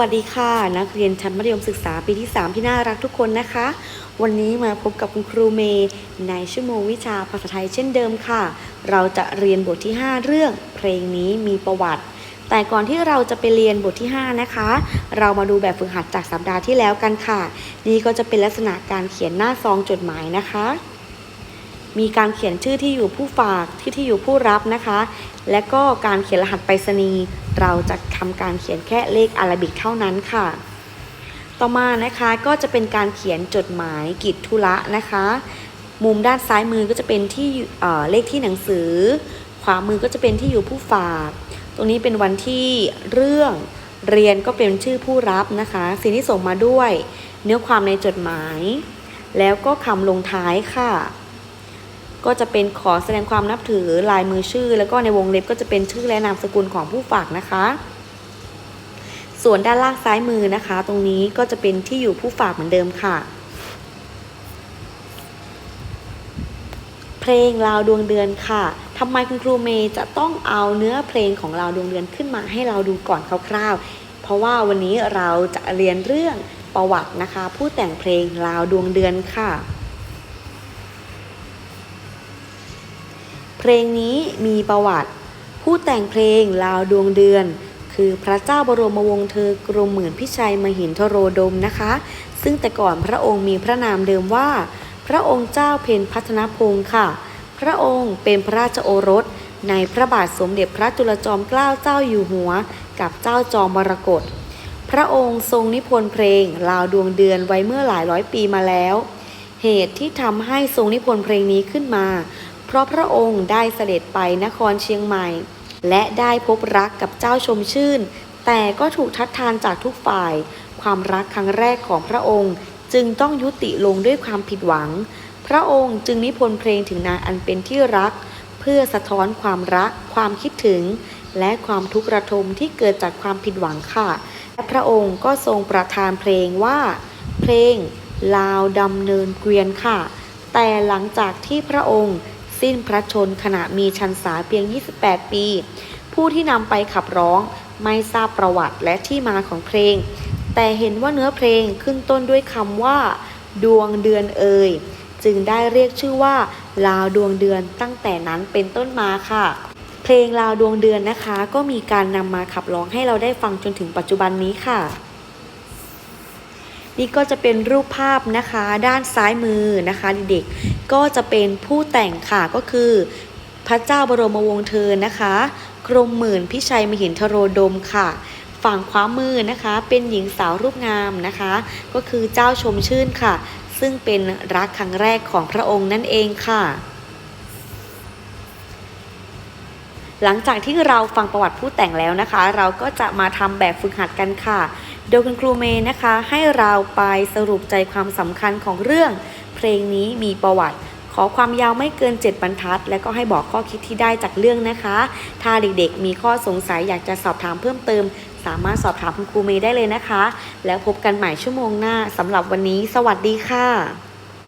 วัสดีค่ะ นักเรียนชั้นมัธยมศึกษาปีที่ 3 ที่น่ารักทุกคนนะคะ วันนี้มาพบกับคุณครูเมย์ในชั่วโมงวิชาภาษาไทยเช่นเดิมค่ะ เราจะเรียนบทที่ 5 เรื่อง เพลงนี้มีประวัติ แต่ก่อนที่เราจะไปเรียนบทที่ 5 นะคะ เรามาดูแบบฝึกหัดจากสัปดาห์ที่แล้วกันค่ะ นี่ก็จะเป็นลักษณะการเขียนหน้าซองจดหมายนะคะ มีการเขียนชื่อที่อยู่ผู้ฝากที่ที่อยู่ผู้รับนะคะ และก็การเขียนรหัสไปรษณีย์เราจะทำการเขียนแค่เลขอาราบิกเท่านั้นค่ะ ต่อมานะคะก็จะเป็นการเขียนจดหมายกิจธุระนะคะ มุมด้านซ้ายมือก็จะเป็นที่เเลขที่หนังสือ ขวามือก็จะเป็นที่อยู่ผู้ฝาก ตรงนี้เป็นวันที่เรื่องเรียนก็เป็นชื่อผู้รับนะคะ สิ่งที่ส่งมาด้วย เนื้อความในจดหมาย แล้วก็คำลงท้ายค่ะ ก็จะเป็นขอแสดงความนับถือลายมือชื่อ แล้วก็ในวงเล็บก็จะเป็นชื่อและนามสกุลของผู้ฝากนะคะ ส่วนด้านล่างซ้ายมือนะคะ ตรงนี้ก็จะเป็นที่อยู่ผู้ฝากเหมือนเดิมค่ะ เพลงลาวดวงเดือนค่ะทำไมคุณครูเมย์จะต้องเอาเนื้อเพลงของลาวดวงเดือนขึ้นมาให้เราดูก่อนคร่าวๆ เพราะว่าวันนี้เราจะเรียนเรื่องประวัตินะคะ ผู้แต่งเพลงลาวดวงเดือนค่ะ เพลงนี้มีประวัติ ผู้แต่งเพลงลาวดวงเดือน คือพระเจ้าบรมวงศ์เธอกรมหมื่นพิชัยมหินทโรดมนะคะ ซึ่งแต่ก่อนพระองค์มีพระนามเดิมว่า พระองค์เจ้าเพนพัฒนพงศ์ค่ะ พระองค์เป็นพระราชโอรส ในพระบาทสมเด็จพระจุลจอมเกล้าเจ้าอยู่หัว กับเจ้าจอมมรกตพระองค์ทรงนิพนธ์เพลงลาวดวงเดือนไว้เมื่อหลายร้อยปีมาแล้ว เหตุที่ทำให้ทรงนิพนธ์เพลงนี้ขึ้นมา เพราะพระองค์ได้เสด็จไปนครเชียงใหม่ และได้พบรักกับเจ้าชมชื่น แต่ก็ถูกทัดทานจากทุกฝ่าย ความรักครั้งแรกของพระองค์จึงต้องยุติลงด้วยความผิดหวัง พระองค์จึงนิพนธ์เพลงถึงนางอันเป็นที่รัก เพื่อสะท้อนความรัก ความคิดถึง และความทุกข์ระทมที่เกิดจากความผิดหวังค่ะ และพระองค์ก็ทรงประทานเพลงว่า เพลงลาวดำเนินเกวียนค่ะ แต่หลังจากที่พระองค์ สิ้นพระชนขณะมีชันษาเพียง 28 ปี ผู้ที่นำไปขับร้องไม่ทราบประวัติและที่มาของเพลง แต่เห็นว่าเนื้อเพลงขึ้นต้นด้วยคำว่า ดวงเดือนเอ่ยจึงได้เรียกชื่อว่า ลาวดวงเดือนตั้งแต่นั้นเป็นต้นมาค่ะ เพลงลาวดวงเดือนนะคะ ก็มีการนำมาขับร้องให้เราได้ฟังจนถึงปัจจุบันนี้ค่ะ นี่ก็จะเป็นรูปภาพนะคะ ด้านซ้ายมือนะคะเด็กๆก็จะเป็นผู้แต่งค่ะก็คือ พระเจ้าบรมวงศ์เธอนะคะกรมหมื่นพิชัยมหินทโรดมค่ะ ฝั่งขวามือนะคะ เป็นหญิงสาวรูปงามนะคะ ก็คือเจ้าชมชื่นค่ะ ซึ่งเป็นรักครั้งแรกของพระองค์นั่นเองค่ะ หลังจากที่เราฟังประวัติผู้แต่งแล้วนะคะ เราก็จะมาทำแบบฝึกหัดกันค่ะ โดยคุณครูเมย์นะคะ ให้เราไปสรุปใจความสำคัญของเรื่อง เพลงนี้มีประวัติ ขอความยาวไม่เกิน 7 บรรทัด และก็ให้บอกข้อคิดที่ได้จากเรื่องนะคะ ถ้าเด็กๆ มีข้อสงสัยอยากจะสอบถามเพิ่มเติม สามารถสอบถามคุณครูเมย์ได้เลยนะคะ แล้วพบกันใหม่ชั่วโมงหน้าสำหรับวันนี้ สวัสดีค่ะ